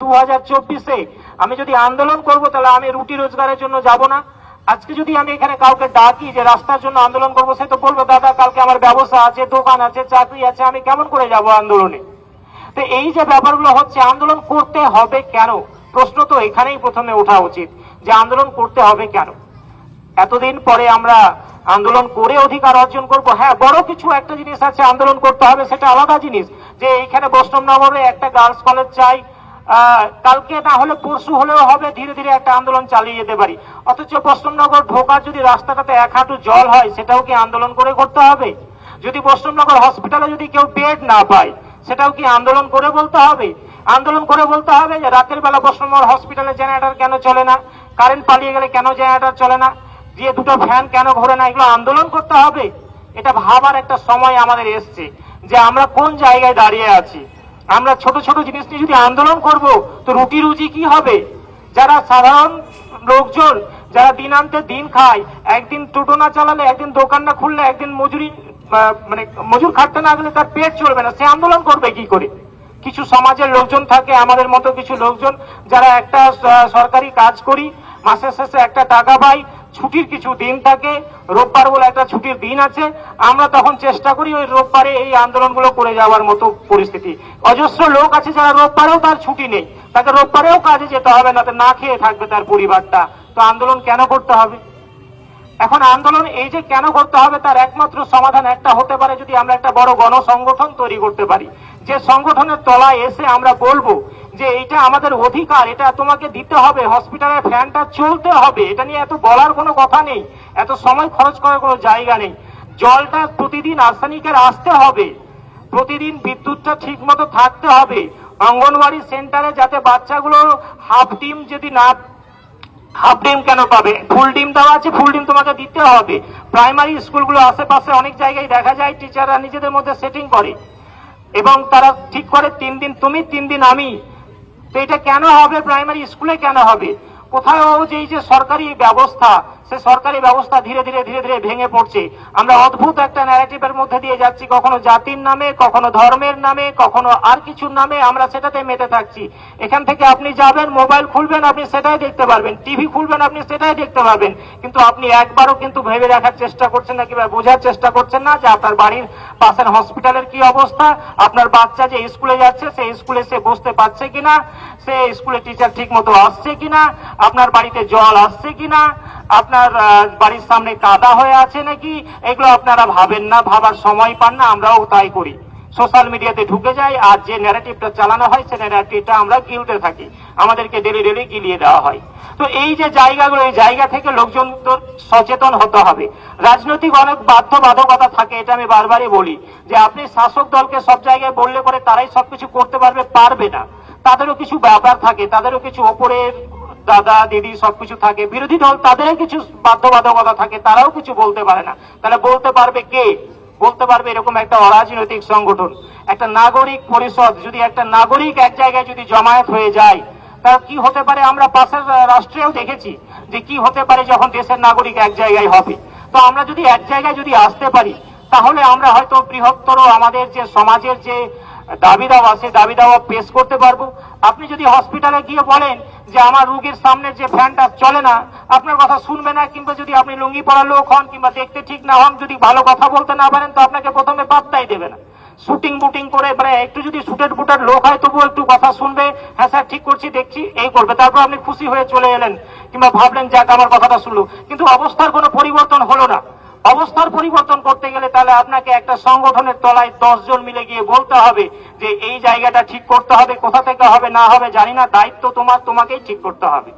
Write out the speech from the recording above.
চব্বিশে আমি যদি আন্দোলন করব, তাহলে আমি রুটি রোজগারের জন্য যাব না। আজকে যদি আমি এখানে কাউকে ডাকি যে রাস্তার জন্য আন্দোলন করব, সে তো বলব, দাদা, কালকে আমার ব্যবসা আছে, দোকান আছে, চাকরি আছে, আমি কেমন করে যাব আন্দোলনে? তো এই যে ব্যাপারগুলো হচ্ছে, আন্দোলন করতে হবে কেন? প্রশ্ন তো এখানেই প্রথমে ওঠা উচিত, যে আন্দোলন করতে হবে কেন? এতদিন পরে আমরা আন্দোলন করে অধিকার অর্জন করব। হ্যাঁ বড় কিছু একটা জিনিস আছে, আন্দোলন করতে হবে, সেটা আলাদা জিনিস, যে এইখানে বৈষ্ণবনগরে একটা গার্লস কলেজ চাই কালকে না হলে পরশু হলেও হবে, ধীরে ধীরে একটা আন্দোলন চালিয়ে যেতে পারি। অথচ বৈষ্ণবনগর ঢোকার যদি রাস্তাটাতে এক হাঁটু জল হয়, সেটাও কি আন্দোলন করে করতে হবে? যদি বৈষ্ণবনগর হসপিটালে যদি কেউ বেড না পায়, সেটাও কি আন্দোলন করে বলতে হবে? আন্দোলন করে বলতে হবে যে, রাতের বেলা বৈষ্ণবনগর হসপিটালে জেনারেটর কেন চলে না? কারেন্ট পালিয়ে গেলে কেন জেনারেটর চলে না? দিয়ে দুটো ফ্যান কেন ঘোরে না? এগুলো আন্দোলন করতে হবে। এটা ভাবার একটা সময় আমাদের এসছে যে, আমরা কোন জায়গায় দাঁড়িয়ে আছি? আমরা ছোট ছোট জিনিস নিয়ে যদি আন্দোলন করব, তো রুটি রুজি কি হবে? যারা সাধারণ লোকজন, যারা দিন আনতে দিন খায়, একদিন টোটো না চালালে, একদিন দোকান না খুললে, একদিন মজুরি মানে মজুর খাটতে না গেলে তার পেট চলবে না। সে আন্দোলন করবে কি করে? কিছু সমাজের লোকজন থাকে, আমাদের মতো কিছু লোকজন, যারা একটা সরকারি কাজ করি মাসের শেষে একটা টাকা পাই ছুটির কিছু দিন থাকে, রোববার বলে একটা ছুটির দিন আছে, আমরা তখন চেষ্টা করি ওই রোববারে এই আন্দোলনগুলো করে যাওয়ার মতো পরিস্থিতি। অজস্র লোক আছে যারা রোববারেও তার ছুটি নেই, তাকে রোববারেও কাজে যেতে হবে না না খেয়ে থাকবে তার পরিবারটা। তো আন্দোলন কেন করতে হবে? এখন আন্দোলন এই যে কেন করতে হবে তার একমাত্র সমাধান একটা হতে পারে যদি আমরা একটা বড় গণসংগঠন তৈরি করতে পারি। যে সংগঠনের তলায় এসে আমরা বলব যে এইটা আমাদের অধিকার, এটা তোমাকে দিতে হবে হসপিটালের ফ্যানটা চলতে হবে, এটা নিয়ে এত বলার কোনো কথা নেই, এত সময় খরচ করার কোনো জায়গা নেই। জলটা প্রতিদিন আর্সেনিকের আসতে হবে, প্রতিদিন বিদ্যুৎটা ঠিক মতো থাকতে হবে, অঙ্গনওয়াড়ি সেন্টারে যাতে বাচ্চাগুলো হাফ ডিম যদি না হাফ ডিম কেন পাবে? ফুল ডিম দেওয়া আছে, ফুল ডিম তোমাকে দিতে হবে। প্রাইমারি স্কুলগুলো আশেপাশে অনেক জায়গায় দেখা যায়, টিচাররা নিজেদের মধ্যে সেটিং করে। এবং তারা ঠিক করে, তিন দিন তুমি, তিন দিন আমি। তো এটা কেন হবে? প্রাইমারি স্কুলে কেন হবে? কোথাও যে এই যে সরকারি ব্যবস্থা সে সরকারি ব্যবস্থা ধীরে ধীরে ধীরে ধীরে ভেঙে পড়ছে। আমরা অদ্ভুত একটা ন্যারেটিভের মধ্যে দিয়ে যাচ্ছি, কখনো জাতির নামে, কখনো ধর্মের নামে, কখনো আর কিছুর নামে আমরা সেটাতে মেতে থাকছি। এখান থেকে আপনি যাবেন, মোবাইল খুলবেন, আপনি সেটাই দেখতে পারবেন। টিভি খুলবেন, আপনি সেটাই দেখতে পারবেন। কিন্তু আপনি একবারও কিন্তু ভেবে দেখার চেষ্টা করছেন না, কিংবা বোঝার চেষ্টা করছেন না যে আপনার বাড়ির পাশের হসপিটালের কি অবস্থা, আপনার বাচ্চা যে স্কুলে যাচ্ছে সেই স্কুলে সে বসতে পারছে কিনা, সে স্কুলে টিচার ঠিক মতো আসছে কিনা, আপনার বাড়িতে জল আসছে কিনা আপনার বাড়ির সামনে কাদা হয়ে আছে নাকি? এগুলো আপনারা ভাবেন না, ভাবার সময় পান না, আমরাও তাই করি। সোশ্যাল মিডিয়াতে ঢুকে যাই, আর যে ন্যারেটিভটা চালানো হয় সেই ন্যারেটিভটা আমরা গিলতে থাকি। আমাদেরকে ডেলি ডেলি গিলিয়ে দেওয়া হয়। তো এই যে জায়গাগুলো, এই জায়গা থেকে লোকজন তো সচেতন হতে হবে। রাজনৈতিক অনেক বাধ্যবাধকতা থাকে, এটা আমি বারবারই বলি। যে আপনি শাসক দলকে সব জায়গায় বললে পরে তারাই সবকিছু করতে পারবে পারবে না। তাদেরও কিছু ব্যাপার থাকে, তাদেরও কিছু ওপরের দাদা, দিদি সবকিছু থাকে। বিরোধী দল তাদেরও কিছু বাধ্যবাধকতা থাকে, তারাও কিছু বলতে পারে না। তাহলে বলতে পারবে কে? বলতে পারবে এরকম একটা অরাজনৈতিক সংগঠন। একটা নাগরিক পরিষদ, যদি একটা নাগরিক এক জায়গায় যদি জমায়েত হয়ে যায়, তা কি হতে পারে? আমরা পাশের রাষ্ট্রেও দেখেছি যে কি হতে পারে যখন দেশের নাগরিক এক জায়গায় হবে। তো আমরা যদি এক জায়গায় যদি আসতে পারি, তাহলে আমরা হয়তো বৃহত্তর আমাদের যে সমাজের যে দাবি দাওয়া সেই দাবি দাওয়া পেশ করতে পারব। আপনি যদি হসপিটালে গিয়ে বলেন যে আমার রুগীর সামনে যে ফ্যানটা চলে না, আপনার কথা শুনবে না, কিংবা যদি আপনি লুঙ্গি পরা লোক হন, কিংবা দেখতে ঠিক না হন, যদি ভালো কথা বলতে না পারেন, তো আপনাকে প্রথমে পাত্তাই দেবে না। শুটিং বুটিং করে মানে একটু যদি শুটের বুটার লোক হয়, তবুও একটু কথা শুনবে। হ্যাঁ স্যার, ঠিক করছি, দেখছি, এই করবে। তারপর আপনি খুশি হয়ে চলে এলেন, কিংবা ভাবলেন, যাক, আমার কথাটা শুনলো। কিন্তু অবস্থার কোনো পরিবর্তন হলো না। অবস্থার পরিবর্তন করতে গেলে তাহলে আপনাকে একটা সংগঠনের তলায় দশ জন মিলে গিয়ে বলতে হবে যে এই জায়গাটা ঠিক করতে হবে, কোথা থেকে হবে, না হবে, জানি না, দায়িত্ব তোমার, তোমাকেই ঠিক করতে হবে।